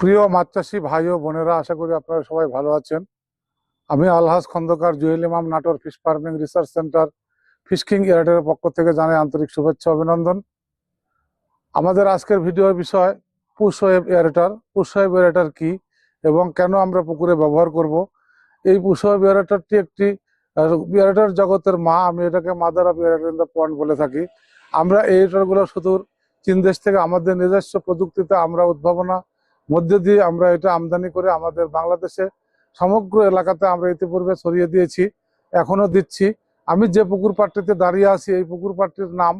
প্রিয় মাছ চাষি ভাই ও বোনেরা, আশা করি আপনারা সবাই ভালো আছেন। আমি আলহাজ Khandakar Jewel Imam, Natore fish farming research centre fish king এয়ারটের পক্ষ থেকে জানাই আন্তরিক শুভেচ্ছা, অভিনন্দন। আমাদের আজকের ভিডিওর বিষয় push wave aerator push wave aerator কি এবং কেন আমরা পুকুরে ব্যবহার করব? এই পুশ ওয়েব এয়ারেটারটি একটি এয়ারেটার জগতের মা, আমি এটাকে mother of aerator in the point বলে থাকি। আমরা এয়ারেটারগুলো শুধু চীন দেশ থেকে আমাদের নিজস্ব প্রযুক্তিতে আমরা উদ্ভাবনা মধ্যে দিয়ে আমরা এটা আমদানি করে আমাদের বাংলাদেশে সমগ্র এলাকাতে আমরা ইতিপূর্বে ছড়িয়ে দিয়েছি এখনও দিচ্ছি। আমি যে পুকুর পাড়টিতে দাঁড়িয়ে আছি, এই পুকুর পাড়টির নাম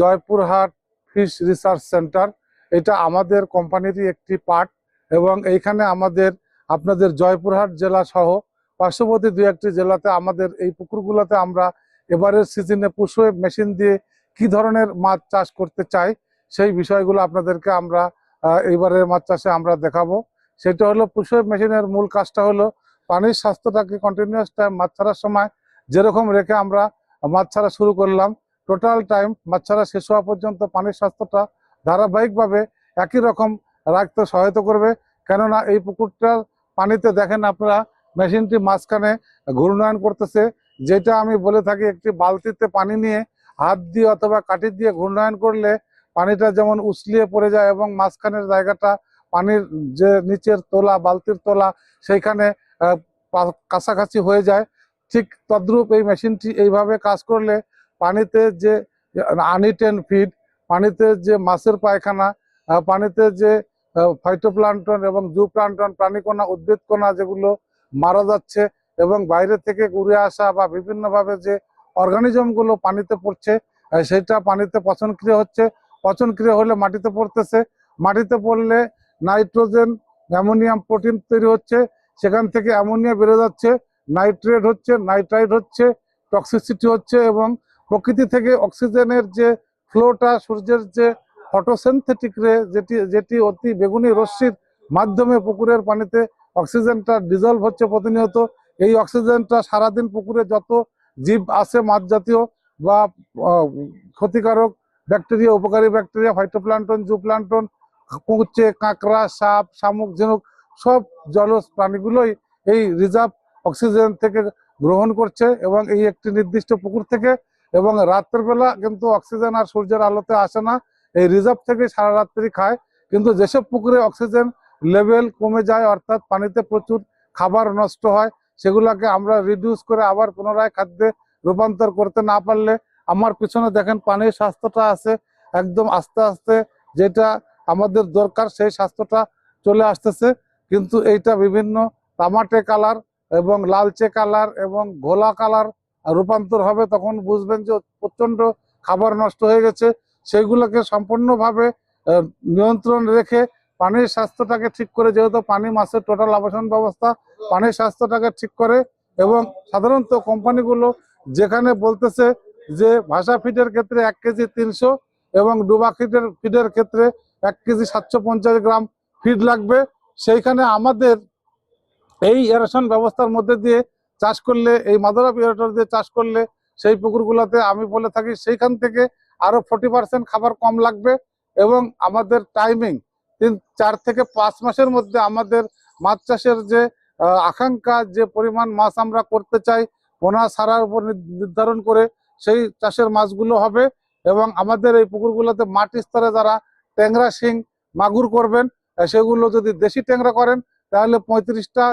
জয়পুরহাট ফিশ রিসার্চ সেন্টার। এটা আমাদের কোম্পানিরই একটি পার্ট এবং এইখানে আমাদের, আপনাদের জয়পুরহাট জেলা সহ পার্শ্ববর্তী দু একটি জেলাতে আমাদের এই পুকুরগুলোতে আমরা এবারের সিজনে পুষোয়ে মেশিন দিয়ে কি ধরনের মাছ চাষ করতে চাই সেই বিষয়গুলো আপনাদেরকে আমরা এইবারের মাছ চাষে আমরা দেখাবো। সেটা হলো পুষোয়ে মেশিনের মূল কাজটা হলো পানির স্বাস্থ্যটাকে কন্টিনিউয়াস টাইম মাছ ছাড়ার সময় যেরকম রেখে আমরা মাছ ছাড়া শুরু করলাম টোটাল টাইম মাছ ছাড়া শেষ হওয়া পর্যন্ত পানির স্বাস্থ্যটা ধারাবাহিকভাবে একই রকম রাখতে সহায়তা করবে। কেননা এই পুকুরটার পানিতে দেখেন আপনারা, মেশিনটি মাঝখানে ঘূর্ণায়ন করতেছে। যেটা আমি বলে থাকি, একটি বালতিতে পানি নিয়ে হাত দিয়ে অথবা কাঠি দিয়ে ঘূর্ণায়ন করলে পানিটা যেমন উছলিয়ে পড়ে যায় এবং মাঝখানের জায়গাটা পানির যে নিচের তোলা, বালতির তোলা, সেইখানে কাছাকাছি হয়ে যায়। ঠিক তদ্রূপ এই মেশিনটি এইভাবে কাজ করলে পানিতে যে, আনিটেন ফিড, পানিতে যে মাছের পায়খানা পানিতে যে ফাইটোপ্লান্টন এবং জু প্লান্টন প্রাণীকণা, উদ্ভিদকণা যেগুলো মারা যাচ্ছে এবং বাইরে থেকে ঘুরে আসা বা বিভিন্নভাবে যে অর্গানিজমগুলো পানিতে পড়ছে সেটা পানিতে পচনক্রিয়া হচ্ছে। পচনক্রিয়া হলে মাটিতে পড়তেছে। মাটিতে পড়লে নাইট্রোজেন, অ্যামোনিয়াম, প্রোটিন তৈরি হচ্ছে। সেখান থেকে অ্যামোনিয়া বেড়ে যাচ্ছে, নাইট্রেট হচ্ছে, নাইট্রাইট হচ্ছে, টক্সিসিটি হচ্ছে এবং প্রকৃতি থেকে অক্সিজেনের যে ফ্লোটা, সূর্যের যে ফটোসেন্থেটিক রে, যেটি যেটি অতি বেগুনি রশ্মির মাধ্যমে পুকুরের পানিতে অক্সিজেনটা ডিজলভ হচ্ছে প্রতিনিয়ত। এই অক্সিজেনটা সারাদিন পুকুরে যত জীব আছে, মাছ জাতীয় বা ক্ষতিকারক ব্যাকটেরিয়া, উপকারী ব্যাকটেরিয়া ফাইটোপ্লান্টন জুপ্লান্টন কুচে, কাঁকড়া, সাপ, শামুক, ঝিনুক, সব জলজ প্রাণীগুলোই এই রিজার্ভ অক্সিজেন থেকে গ্রহণ করছে এবং এই একটি নির্দিষ্ট পুকুর থেকে এবং রাত্রের বেলা কিন্তু অক্সিজেন আর সূর্যের আলোতে আসে না। এই রিজার্ভ থেকে সারা রাত্রি খায়। কিন্তু যেসব পুকুরে অক্সিজেন লেভেল কমে যায়, অর্থাৎ পানিতে প্রচুর খাবার নষ্ট হয়, সেগুলোকে আমরা রিডিউস করে আবার পুনরায় খাদ্যে রূপান্তর করতে না পারলে আমার পিছনে দেখেন পানির স্বাস্থ্যটা আছে, একদম আস্তে আস্তে যেটা আমাদের দরকার সেই স্বাস্থ্যটা চলে আসতেছে। কিন্তু এইটা বিভিন্ন তামাটে কালার এবং লালচে কালার এবং ঘোলা কালার রূপান্তর হবে, তখন বুঝবেন যে প্রচণ্ড খাবার নষ্ট হয়ে গেছে। সেইগুলোকে সম্পূর্ণভাবে নিয়ন্ত্রণ রেখে পানির স্বাস্থ্যটাকে ঠিক করে, যেহেতু পানি মাছের টোটাল আবাসন ব্যবস্থা, পানির স্বাস্থ্যটাকে ঠিক করে এবং সাধারণত কোম্পানিগুলো যেখানে বলতেছে যে ভাষা ফিডের ক্ষেত্রে এক কেজি তিনশো এবং ডুবা ফিডের ফিডের ক্ষেত্রে এক কেজি সাতশো পঞ্চাশ গ্রাম ফিড লাগবে। সেইখানে আমাদের এই এরেশন ব্যবস্থার মধ্যে দিয়ে চাষ করলে, এই মাদার অফ দিয়ে চাষ করলে, সেই পুকুরগুলোতে আমি বলে থাকি, সেইখান থেকে আরও ফোর্টি পার্সেন্ট খাবার কম লাগবে এবং আমাদের টাইমিং তিন, চার থেকে পাঁচ মাসের মধ্যে আমাদের মাছ চাষের যে আকাঙ্ক্ষা, যে পরিমাণ মাছ আমরা করতে চাই পোনা সারার উপর নির্ধারণ করে সেই চাষের মাছগুলো হবে এবং আমাদের এই পুকুরগুলোতে মাটি স্তরে যারা ট্যাংরা, শিং, মাগুর করবেন সেগুলো যদি দেশি ট্যাংরা করেন, তাহলে পঁয়ত্রিশটা,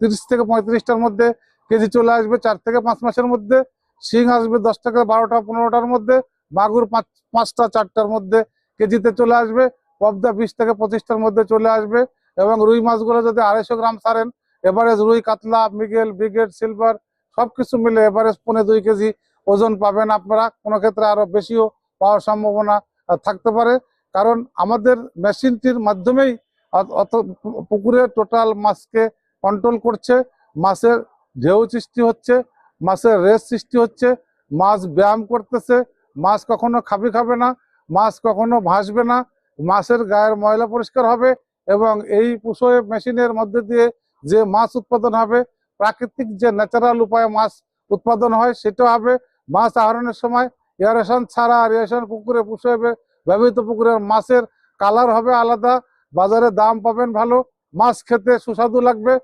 তিরিশ থেকে পঁয়ত্রিশটার মধ্যে কেজি চলে আসবে, চার থেকে পাঁচ মাসের মধ্যে। শিং আসবে দশ থেকে বারোটা, পনেরোটার মধ্যে। মাগুর পাঁচ, পাঁচটা, চারটার মধ্যে কেজিতে চলে আসবে। পবদা বিশ থেকে পঁচিশটার মধ্যে চলে আসবে এবং রুই মাছগুলো যদি আড়াইশো গ্রাম সারেন এভারেজ রুই, কাতলা, মিগেল, ব্রিগেড, সিলভার, সবকিছু মিলে এভারেজ পনে দুই কেজি ওজন পাবেন আপনারা। কোনো ক্ষেত্রে আরও বেশিও পাওয়ার সম্ভাবনা থাকতে পারে। কারণ আমাদের মেশিনটির মাধ্যমেই অত- পুকুরে টোটাল মাছকে কন্ট্রোল করছে। মাছের ঢেউ সৃষ্টি হচ্ছে, মাছের রেস সৃষ্টি হচ্ছে, মাছ ব্যায়াম করতেছে, মাছ কখনো খাবি খাবে না, মাছ কখনো ভাসবে না, মাছের গায়ের ময়লা পরিষ্কার হবে এবং এই পুষোয় মেশিনের মধ্যে দিয়ে যে মাছ উৎপাদন হবে, প্রাকৃতিক যে ন্যাচারাল উপায়ে মাছ উৎপাদন হয় সেটা হবে। মাছ আহরণের সময় এয়ারেশন ছাড়া এয়ারেশন পুকুরে পুষোয় ব্যবহৃত পুকুরের মাছের কালার হবে আলাদা, বাজারে দাম পাবেন ভালো, মাছ খেতে সুস্বাদু লাগবে।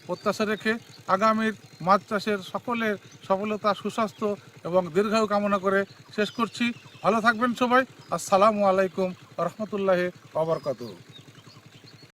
প্রত্যাশা রেখে আগামীর মাছ চাষের সকলের সফলতা, সুস্বাস্থ্য এবং দীর্ঘায়ু কামনা করে শেষ করছি। ভালো থাকবেন সবাই। আসসালামু আলাইকুম রহমতুল্লাহ অবরকাত